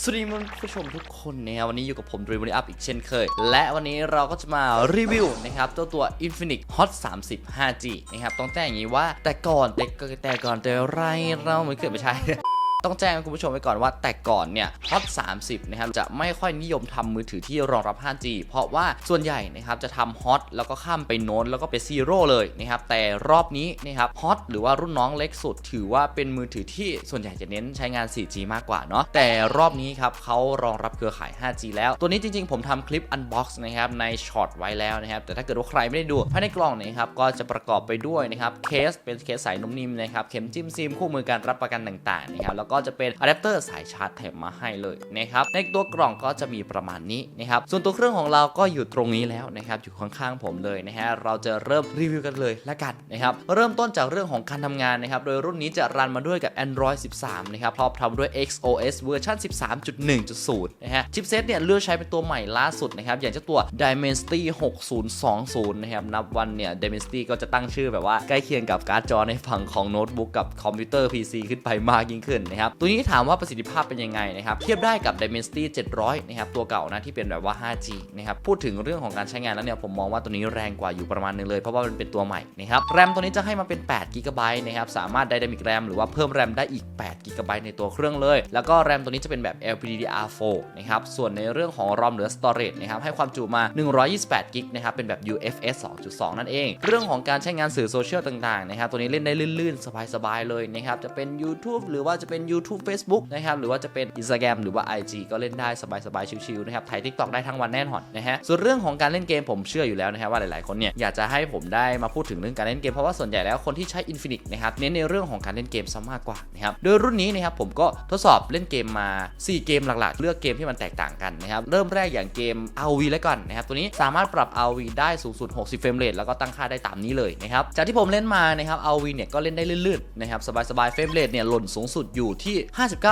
สวัสดีคุณผู้ชมทุกคนนะครับวันนี้อยู่กับผมดรีม y อัพอีกเช่นเคย และวันนี้เราก็จะมารีวิวนะครับตัวตัว Infinix Hot 30 5G นะครับต้องแจ้งอย่างนี้ว่าแต่ก่อนแต่ก็แต่ก่อนแต่ไรเราไม่เกิดไม่ใช่ ต้องแจ้งคุณผู้ชมไว้ก่อนว่าแต่ก่อนเนี่ย Hot 30นะครับจะไม่ค่อยนิยมทำมือถือที่รองรับ 5G เพราะว่าส่วนใหญ่นะครับจะทำ Hot แล้วก็ข้ามไปโน้ตแล้วก็ไปซีโร่เลยนะครับแต่รอบนี้นะครับ Hot หรือว่ารุ่นน้องเล็กสุด ถือว่าเป็นมือถือที่ส่วนใหญ่จะเน้นใช้งาน 4G มากกว่าเนาะแต่รอบนี้ครับเขารองรับเครือข่าย 5G แล้ว ตัวนี้จริง ๆ ผมทำคลิป Unbox นะครับในช็อตไว้แล้วนะครับแต่ถ้าเกิดว่าใครไม่ได้ดูภายในกล่องนะครับก็จะประกอบไปด้วยนะครับเคสเป็นเคสใสนุ่มนิ่มนะครับเข็มจิ้มซิมคู่มือการรับประกันต่างๆนะครับแล้วก็จะเป็นอะแดปเตอร์สายชาร์จแถมมาให้เลยนะครับในตัวกล่องก็จะมีประมาณนี้นะครับส่วนตัวเครื่องของเราก็อยู่ตรงนี้แล้วนะครับอยู่ข้างๆผมเลยนะฮะเราจะเริ่มรีวิวกันเลยละกันนะครับเริ่มต้นจากเรื่องของการทำงานนะครับโดยรุ่นนี้จะรันมาด้วยกับ Android 13 นะครับพร้อมทำด้วย XOS เวอร์ชัน13.1.0 นะฮะชิปเซตเนี่ยเลือกใช้เป็นตัวใหม่ล่าสุดนะครับอย่างเจ้าตัว Dimensity 6020 นะครับนับวันเนี่ย Dimensity ก็จะตั้งชื่อแบบว่าใกล้เคียงกับการ์ดจอในฝั่งของโน้ตบุ๊กกับคอมพิวเตอร์ PC ขึ้นไปมากยิ่งขึ้นนะครับตัวนี้ถามว่าประสิทธิภาพเป็นยังไงนะครับเทียบได้กับ Dimensity 700นะครับตัวเก่านะที่เป็นแบบว่า 5G นะครับพูดถึงเรื่องของการใช้งานแล้วเนี่ยผมมองว่าตัวนี้แรงกว่าอยู่ประมาณนึงเลย เพราะว่ามันเป็นตัวใหม่นะครับแรมตัวนี้จะให้มาเป็น8 g b นะครับสามารถ Dynamic RAM หรือว่าเพิ่มแรมได้อีก8 g b ในตัวเครื่องเลย แล้วก็แรมตัวนี้จะเป็นแบบ LPDDR4 นะครับส่วนในเรื่องของ ROM หรือ Storage นะครับให้ความจุมา 128 g b นะครับเป็นแบบ UFS 2.2 นั่นเอง เรื่องของการใช้งานสื่อโซเชียลต่างๆนะครับตัวนี้เล่นได้ลื่นๆสบายๆเลยนะครับจะเป็น YouTube หรือว่าจะเป็น YouTube Facebook นะครับหรือว่าจะเป็น Instagram หรือว่า IG ก็เล่นได้สบายๆชิวๆนะครับถ่าย TikTok ได้ทั้งวันแน่นอนนะฮะส่วนเรื่องของการเล่นเกมผมเชื่ออยู่แล้วนะครับว่าหลายๆคนเนี่ยอยากจะให้ผมได้มาพูดถึงเรื่องการเล่นเกมเพราะว่าส่วนใหญ่แล้วคนที่ใช้ Infinix นะครับเน้นในเรื่องของการเล่นเกมซะมากกว่านะครับโดยรุ่นนี้นะครับผมก็ทดสอบเล่นเกมมา 4 เกมหลักๆ เลือกเกมที่มันแตกต่างกันนะครับเริ่มแรกอย่างเกม RV แล้วก่อนนะครับตัวนี้สามารถปรับ RV ได้สูงสุด 60 เฟรมเรทแล้วก็ตั้งค่าได้ตามนี้เลยนะครับจากที่ผมเล่นมานะครับ RV เนี่ยก็เล่นได้ลื่นๆนะครับสบายๆเฟรมเรทเนี่ยหล่นสูงสุดอยู่ที่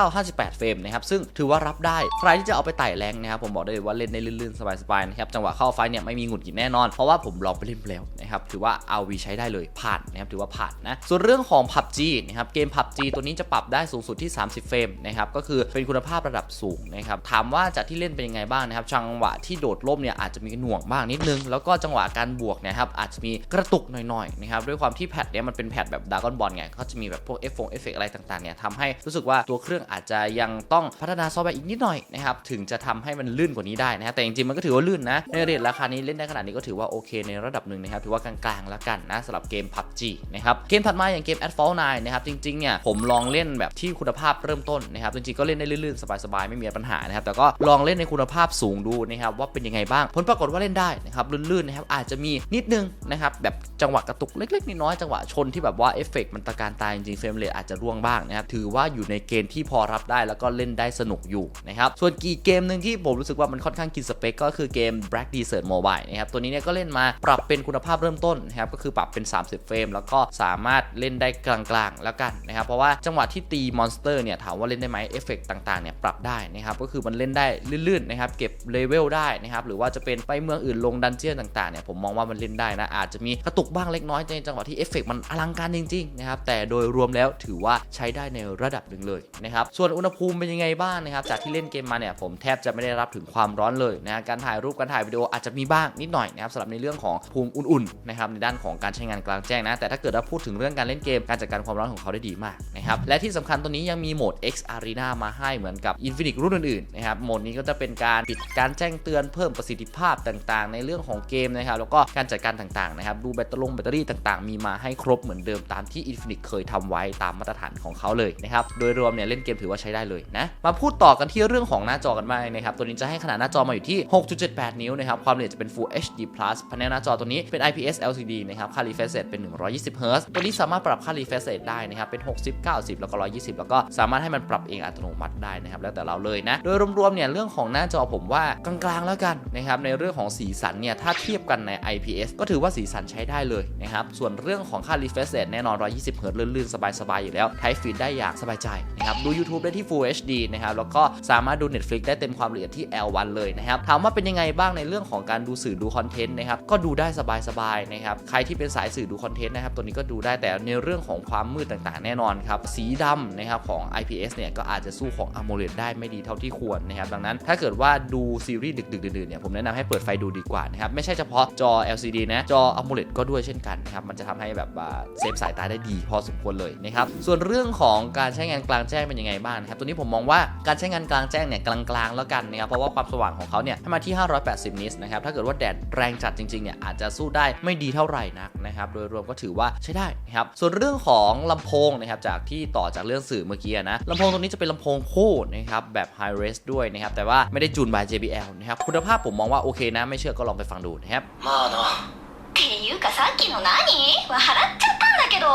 59-58 เฟรมนะครับซึ่งถือว่ารับได้ใครที่จะเอาไปไต่แรงนะครับผมบอกได้เลยว่าเล่นได้ลื่นๆสบายๆนะครับจังหวะเข้าไฟเนี่ยไม่มีหงุดหงิดแน่นอนเพราะว่าผมลองไปเล่นแล้วนะครับถือว่า RV ใช้ได้เลยผ่านนะครับถือว่าผ่านนะส่วนเรื่องของ PUBG นะครับเกม PUBG ตัวนี้จะปรับได้สูงสุดที่ 30 เฟรมนะครับก็คือเป็นคุณภาพระดับสูงนะครับถามว่าจากที่เล่นเป็นยังไงบ้างนะครับจังหวะที่โดดร่มเนี่ยอาจจะมีหน่วงบ้างนิดนึง แล้วก็จังหวะการบวกนะครับอาจจะมีกระตุกหน่อยๆนะครับด้วยความที่แพทเนี่ยมันเป็นแพทแบบดากอนบอลไงก็จะมีแบบพวกเอฟเฟกอะไรต่างๆเนี่ยทำให้รูู้สึกว่าตัวเครื่องอาจจะยังต้องพัฒนาซอฟต์แวร์อีกนิดหน่อยนะครับถึงจะทำให้มันลื่นกว่านี้ได้นะแต่จริงๆมันก็ถือว่าลื่นนะในเรทราคานี้เล่นได้ขนาดนี้ก็ถือว่าโอเคในระดับหนึ่งนะครับถือว่ากลางๆแล้วกันนะสำหรับเกม PUBG นะครับเกมถัดมาอย่างเกม a d f a l 9นะครับจริงๆเนี่ยผมลองเล่นแบบที่คุณภาพเริ่มต้นนะครับจริงๆก็เล่นได้ลื่นๆสบายๆไม่มีปัญหานะครับแต่ก็ลองเล่นในคุณภาพสูงดูนะครับว่าเป็นยังไงบ้างผลปรากฏว่าเล่นได้นะครับลื่นๆนะครับอาจจะมีนิดนึงนะครับแบบจังหวะกระตุกเล็กๆน้อยๆจังหวะชนที่แบบว่าเอฟเฟกต์มันตะการตายจริงๆเฟรมเรทอาจจะร่วงบ้างนะครับถือว่าอยูู่ในเกณฑ์ที่พอรับได้แล้วก็เล่นได้สนุกอยู่นะครับ ส่วนกี่เกมหนึ่งที่ผมรู้สึกว่ามันค่อนข้างกินสเปคก็คือเกม Black Desert Mobile นะครับ ตัวนี้เนี่ยก็เล่นมาปรับเป็นคุณภาพเริ่มต้นนะครับ ก็คือปรับเป็น 30 เฟรม แล้วก็สามารถเล่นได้กลางๆ แล้วกันนะครับ เพราะว่าจังหวะที่ตีมอนสเตอร์เนี่ยถามว่าเล่นได้ไหมเอฟเฟกต์ต่างๆเนี่ยปรับได้นะครับ ก็คือมันเล่นได้ลื่นๆนะครับ เก็บเลเวลได้นะครับ หรือว่าจะเป็นไปเมืองอื่นลงดันเจียนต่างๆเนี่ยผมมองว่ามันเล่นได้นะ อาจจะมีกระตุกบ้างเล็กน้อยในจังหวะที่เอฟเฟกต์มันอลังการจริงๆนะครับ แต่โดยรวมแล้วถือว่าใช้ได้ในระดับหนึ่งเลยนะครับส่วนอุณหภูมิเป็นยังไงบ้างนะครับจากที่เล่นเกมมาเนี่ยผมแทบจะไม่ได้รับถึงความร้อนเลยนะการถ่ายรูปการถ่ายวิดีโออาจจะมีบ้างนิดหน่อยนะครับสำหรับในเรื่องของภูมิอุ่นๆนะครับในด้านของการใช้งานกลางแจ้งนะแต่ถ้าเกิดว่าพูดถึงเรื่องการเล่นเกมการจัดการความร้อนของเขาได้ดีมากนะครับและที่สำคัญตัวนี้ยังมีโหมด X Arena มาให้เหมือนกับ Infinix รุ่นอื่นๆนะครับโหมดนี้ก็จะเป็นการปิดการแจ้งเตือนเพิ่มประสิทธิภาพต่างๆ ในเรื่องของเกมนะครับแล้วก็การจัดการต่างๆนะครับดูแบตเตอรี่แบตเตอรี่ต่าง ๆ มีมาให้ครบเหมือนเดิมตามที่ Infinix เคยทำไว้ตามมาตรฐานของเขาเลยนะครับโดยรวมเนี่ยเล่นเกมถือว่าใช้ได้เลยนะ มาพูดต่อกันที่เรื่องของหน้าจอกันบ้างนะครับ ตัวนี้จะให้ขนาดหน้าจอมาอยู่ที่ 6.78 นิ้วนะครับ ความละเอียดจะเป็น Full HD Plus ภายในหน้าจอตัวนี้เป็น IPS LCD นะครับ ค่า refresh rate เป็น 120 Hz ตัวนี้สามารถปรับค่า refresh rate ได้นะครับ เป็น 60 90 แล้วก็ 120 แล้วก็สามารถให้มันปรับเองอัตโนมัติได้นะครับ แล้วแต่เราเลยนะ โดยรวมๆเนี่ยเรื่องของหน้าจอผมว่ากลางๆแล้วกันนะครับ ในเรื่องของสีสันเนี่ยถ้าเทียบกันใน IPS ก็ถือว่าสีสันใช้ได้เลยนะครับ ส่วนเรื่องของค่า refresh rate แน่นอน 120เฮิร์ตซ์ลื่นๆสบายๆอยู่แล้วใช้ฟีดได้อย่างสบายใจนะครับดู YouTube ได้ที่ Full HD นะครับแล้วก็สามารถดู Netflix ได้เต็มความละเอียดที่ L1 เลยนะครับถามว่าเป็นยังไงบ้างในเรื่องของการดูสื่อดูคอนเทนต์นะครับก็ดูได้สบายๆนะครับใครที่เป็นสายสื่อดูคอนเทนต์นะครับตัวนี้ก็ดูได้แต่ในเรื่องของความมืดต่างๆ แน่นอนครับสีดำนะครับของ IPS เนี่ยก็อาจจะสู้ของ AMOLED ได้ไม่ดีเท่าที่ควรนะครับดังนั้นถ้าเกิดว่าดูซีรีส์ดึกๆดื่นๆเนี่ยผมแนะนำให้เปิดไฟดูดีกว่านะครับไม่ใช่เฉพาะจอ LCD นะจอ AMOLED ก็ด้วยเช่นกันนะครับมันจะทำให้แบบเซฟสายตาได้ดีพอสมควรเลยนะครับส่วนเรื่องของการใช้งานกลางแจ้งเป็นยังไงบ้างนะครับตัวนี้ผมมองว่าการใช้งานกลางแจ้งเนี่ยกลางๆแล้วกันนะครับเพราะว่าความสว่างของเขาเนี่ยให้มาที่ 580 นิตส์นะครับถ้าเกิดว่าแดดแรงจัดจริงๆเนี่ยอาจจะสู้ได้ไม่ดีเท่าไหร่นักนะครับโดยรวมก็ถือว่าใช้ได้นะครับส่วนเรื่องของลำโพงนะครับจากที่ต่อจากเรื่องสื่อเมื่อกี้นะลำโพงตัวนี้จะเป็นลำโพงคู่นะครับแบบ High Res ด้วยนะครับแต่ว่าไม่ได้จูน by JBL นะครับคุณภาพผมมองว่าโอเคนะไม่เชื่อก็ลองไปฟังดูนะครับ まあなっていうかさっきの何笑っちゃったんだけど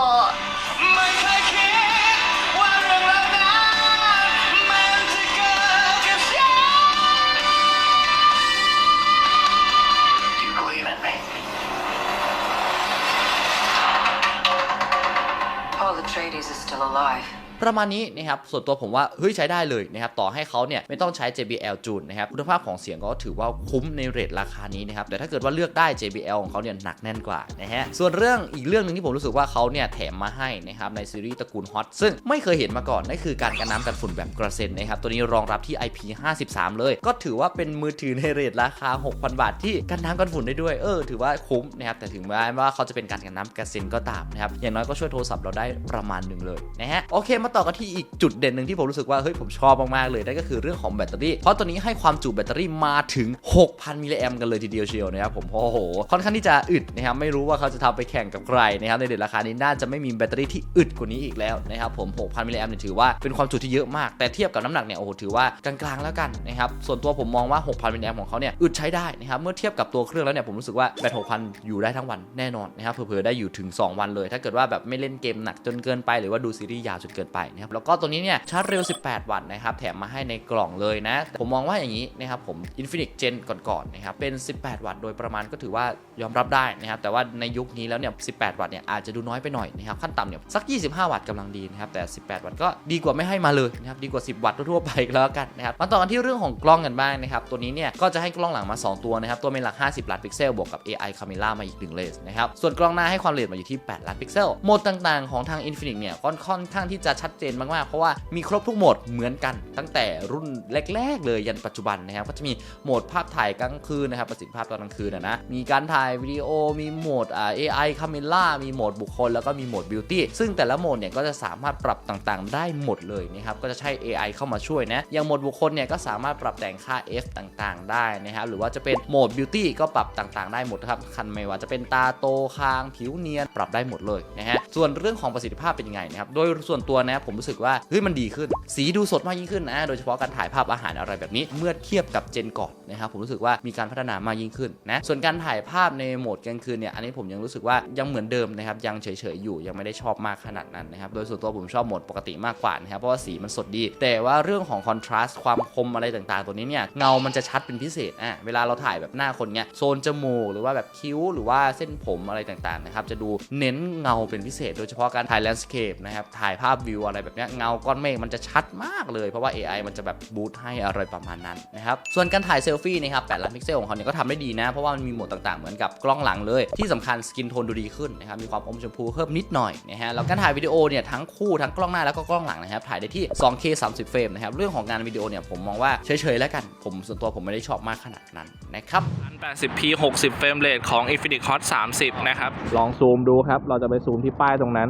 still alive. ประมาณนี้นะครับส่วนตัวผมว่าเฮ้ยใช้ได้เลยนะครับต่อให้เขาเนี่ยไม่ต้องใช้ JBL จูนนะครับคุณภาพของเสียงก็ถือว่าคุ้มในเรทราคานี้นะครับแต่ถ้าเกิดว่าเลือกได้ JBL ของเขาเนี่ยหนักแน่นกว่านะฮะส่วนเรื่องอีกเรื่องหนึ่งที่ผมรู้สึกว่าเขาเนี่ยแถมมาให้นะครับในซีรีส์ตระกูลฮอตซึ่งไม่เคยเห็นมาก่อนนั่นคือการกันน้ำกันฝุ่นแบบกระเซ็นนะครับตัวนี้รองรับที่ IP53 เลย ก็ถือว่าเป็นมือถือในเรทราคา 6,000 บาท ที่กันน้ำกันฝุ่นได้ด้วยเออถือว่าคุ้มนะครับแต่ถึงแม้ว่าเขาจะเป็นการกันน้ำกระเซ็นก็ตามนะครับอย่างน้อยก็ช่วยโทรศัพท์เราได้ประมาณหนึ่งเลยนะฮะโอเคมาต่อกันที่อีกจุดเด่นหนึ่งที่ผมรู้สึกว่าเฮ้ยผมชอบมากๆเลยนั่นก็คือเรื่องของแบตเตอรี่ เพราะตัวนี้ให้ความจุแบตเตอรี่มาถึง 6,000 มิลลิแอมกันเลยทีเดียวเชียวนะครับผมโอ้โหค่อนข้างที่จะอึดนะครับไม่รู้ว่าเขาจะทำไปแข่งกับใครนะครับในเดือนราคานี้น่าจะไม่มีแบตเตอรี่ที่อึดกว่านี้อีกแล้วนะครับผม 6,000 มิลลิแอมเนี่ยถือว่าเป็นความจุที่เยอะมาก แต่เทียบกับน้ำหนักเนี่ยโอ้โหถือว่ากลางๆแล้วกันนะครับส่วนตัวผมมองว่า 6,000 มิลลิแอมของเขาเนี่ยอึดใช้ได้นะครับเมื่อเทียบกับตัวเครื่องแล้วเนี่ยผมรู้สึกว่าแบต 6,000 อยู่ได้ทั้งวันแน่นอนนะครับเผลอๆได้อยู่ถึง 2 วันเลย ถ้าเกิดว่าแบบไม่เล่นเกมหนักจนเกินไปหรือว่าดูซีรีส์ยาวจนเกินไปนะครับแล้วก็ตัวนี้เนี่ยชาร์จเร็ว 18 วัตต์นะครับแถมมาให้ในกล่องเลยนะ ผมมองว่าอย่างนี้นะครับผม Infinix Gen ก่อนๆนะครับเป็น 18 วัตต์โดยประมาณก็ถือว่ายอมรับได้นะครับแต่ว่าในยุคนี้แล้วเนี่ย 18 วัตต์เนี่ยอาจจะดูน้อยไปหน่อยนะครับขั้นต่ำเนี่ยสัก 25 วัตต์กำลังดีนะครับแต่ 18 วัตต์ก็ดีกว่าไม่ให้มาเลยนะครับดีกว่า 10 วัตต์ทั่วๆไปก็แล้วกันนะครับมาต่อกันที่เรื่องของกล้องกันบ้างนะครับตัวนี้เนี่ยก็จะให้กล้องหลังมา 2 ตัวนะครับตัวเมนหลัก 50 ล้านพิกเซลบวกกับ AI Camera มาอีก1เลนส์นะครับส่วนกล้องหน้าให้ความละเอียดมาอยู่ที่ 8 ล้านพิกเซลโหมดต่างๆของทาง Infinix เนี่ยค่อนข้างที่จะชัดเจนมากๆ เพราะว่ามีครบทุกโหมดเหมือนกัน ตั้งแต่รุ่นแรก ๆ เลยยันปัจจุบันนะครับก็จะมีโหมดภาพถ่ายกลางคืนนะครับประสิทธิภาพตอนกลางคืนนะนะมีการถ่ายวิดีโอมีโหมดอ่า AI Camera มีโหมดบุคคล แล้วก็มีโหมด Beauty ซึ่งแต่ละโหมดเนี่ยก็จะสามารถปรับต่างๆ ได้หมดเลยนะครับก็จะใช้ AI เข้ามาช่วยนะอย่างโหมดบุคคลเนี่ยก็สามารถปรับแต่งค่า F ต่างๆ ได้นะครับหรือว่าจะเป็นโหมด Beauty ก็ปรับต่างๆ ได้หมดครับคันไม่ว่าจะเป็นตาโตคางผิวเนียนปรับได้หมดเลยนะฮะส่วนเรื่องของประสิทธิภาพเป็นยังไงนะครับโดยส่วนตัวนะผมรู้สึกว่าเฮ้ยมันดีขึ้น สีดูสดมากยิ่งขึ้นนะโดยเฉพาะการถ่ายภาพอาหารอะไรแบบนี้ เมื่อเทียบกับเจนก่อนนะครับผมรู้สึกว่ามีการพัฒนามากยิ่งขึ้นนะส่วนการถ่ายภาพในโหมดกลางคืนเนี่ยอันนี้ผมยังรู้สึกว่ายังเหมือนเดิมนะครับยังเฉยๆอยู่ยังไม่ได้ชอบมากขนาดนั้นนะครับโดยส่วนตัวผมชอบโหมดปกติมากกว่านะครับเพราะว่าสีมันสดดี แต่ว่าเรื่องของคอนทราสต์ความคมอะไรต่างๆ ตัวนี้เนี่ยเงามันจะชัดเป็นพิเศษอะเวลาเราถ่ายแบบหน้าคนเนี่ยโซนจมูกหรือว่าแบบคิ้วหรือว่าเส้นผมอะไรต่างๆนะครับจะดูเน้นเงาเป็นพิเศษ โดยเฉพาะการถ่ายแลนด์สเคปนะครับถ่ายภาพวิวอะไรแบบเนี้ยเงาก้อนเมฆมันจะชัดมากเลยเพราะว่า AI มันจะแบบบูตให้อะไรประมาณนั้นนะครับส่วนการถ่ายเซลฟี่นะครับ8ล้านพิกเซลของเขาเนี่ยก็ทำได้ดีนะ เพราะว่ามันมีโหมดต่างๆ เหมือนกับกล้องหลังเลย ที่สำคัญสกินโทนดูดีขึ้นนะครับมีความอมชมพูเพิ่มนิดหน่อยนะฮะแล้วการถ่ายวิดีโอเนี่ยทั้งคู่ทั้งกล้องหน้าแล้วก็กล้องหลังนะครับถ่ายได้ที่ 2K 30เฟรมนะครับเรื่องของงานวิดีโอเนี่ยผมมองว่าเฉยๆแล้วกันผมส่วนตัวผมไม่ได้ชอบมากขนาดนั้นนะครับ 1080p 60 เฟรมเรทของ Infinix Hot 30 นะครับ ลองซูมดูครับ เราจะไปซูมที่ป้ายตรงนั้น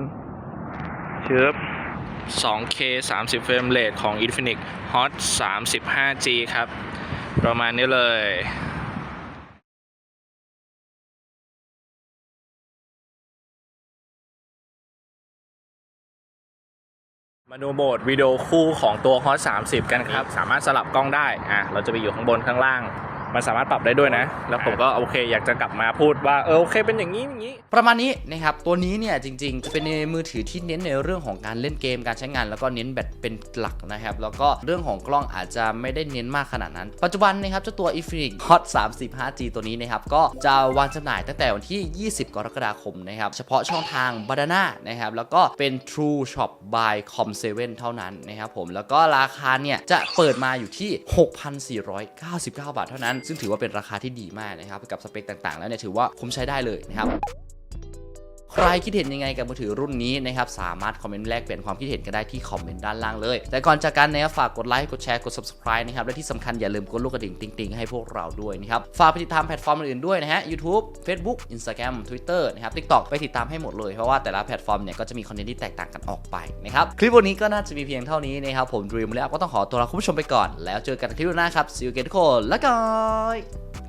ชึบ 2K 30 เฟรมเรทของ Infinix Hot 35G ครับ ประมาณนี้เลยมาดูโหมดวิดีโอคู่ของตัว Hot 30 กันครับ สามารถสลับกล้องได้ อะ เราจะไปอยู่ข้างบนข้างล่าง มันสามารถปรับได้ด้วยนะ แล้วผมก็โอเค อยากจะกลับมาพูดว่าเออโอเคเป็นอย่างนี้อย่างนี้ ประมาณนี้นะครับตัวนี้เนี่ยจริง ๆ จะเป็นในมือถือที่เน้นในเรื่องของการเล่นเกมการใช้งาน แล้วก็เน้นแบตเป็นหลักนะครับแล้วก็เรื่องของกล้องอาจจะไม่ได้เน้นมากขนาดนั้น ปัจจุบันนะครับเจ้าตัว Infinix Hot 30 5G ตัวนี้นะครับ ก็จะวางจำหน่ายตั้งแต่วันที่ 20 กรกฎาคมนะครับ เฉพาะช่องทาง b a d a n a นะครับ แล้วก็เป็น True Shop by Com7 เท่านั้นนะครับผม แล้วก็ราคาเนี่ย จะเปิดมาอยู่ที่ 6,499 บาทเท่านั้นซึ่งถือว่าเป็นราคาที่ดีมากนะครับกับสเปคต่างๆ แล้วเนี่ยถือว่าคุ้มใช้ได้เลยนะครับ ใครคิดเห็นยังไงกับมือถือรุ่นนี้นะครับสามารถคอมเมนต์แลกเปลี่ยนความคิดเห็นกันได้ที่คอมเมนต์ด้านล่างเลย แต่ก่อนจากกันนะครับฝากกดไลค์กดแชร์กด subscribe นะครับและที่สำคัญอย่าลืมกดลูกกระดิ่งติ๊งๆให้พวกเราด้วยนะครับฝากไปติดตามแพลตฟอร์มอื่นๆด้วยนะฮะ YouTube Facebook Instagram Twitter นะครับ TikTok ไปติดตามให้หมดเลยเพราะว่าแต่ละแพลตฟอร์มเนี่ยก็จะมีคอนเทนต์ที่แตกต่างกันออกไปนะครับคลิปวันนี้ก็น่าจะมีเพียงเท่านี้นะครับผม Dream และก็ต้องขอตัวลาคุณผู้ชมไปก่อน แล้วเจอกันคลิปหน้าครับ See you again ทุกคนแล้วกัน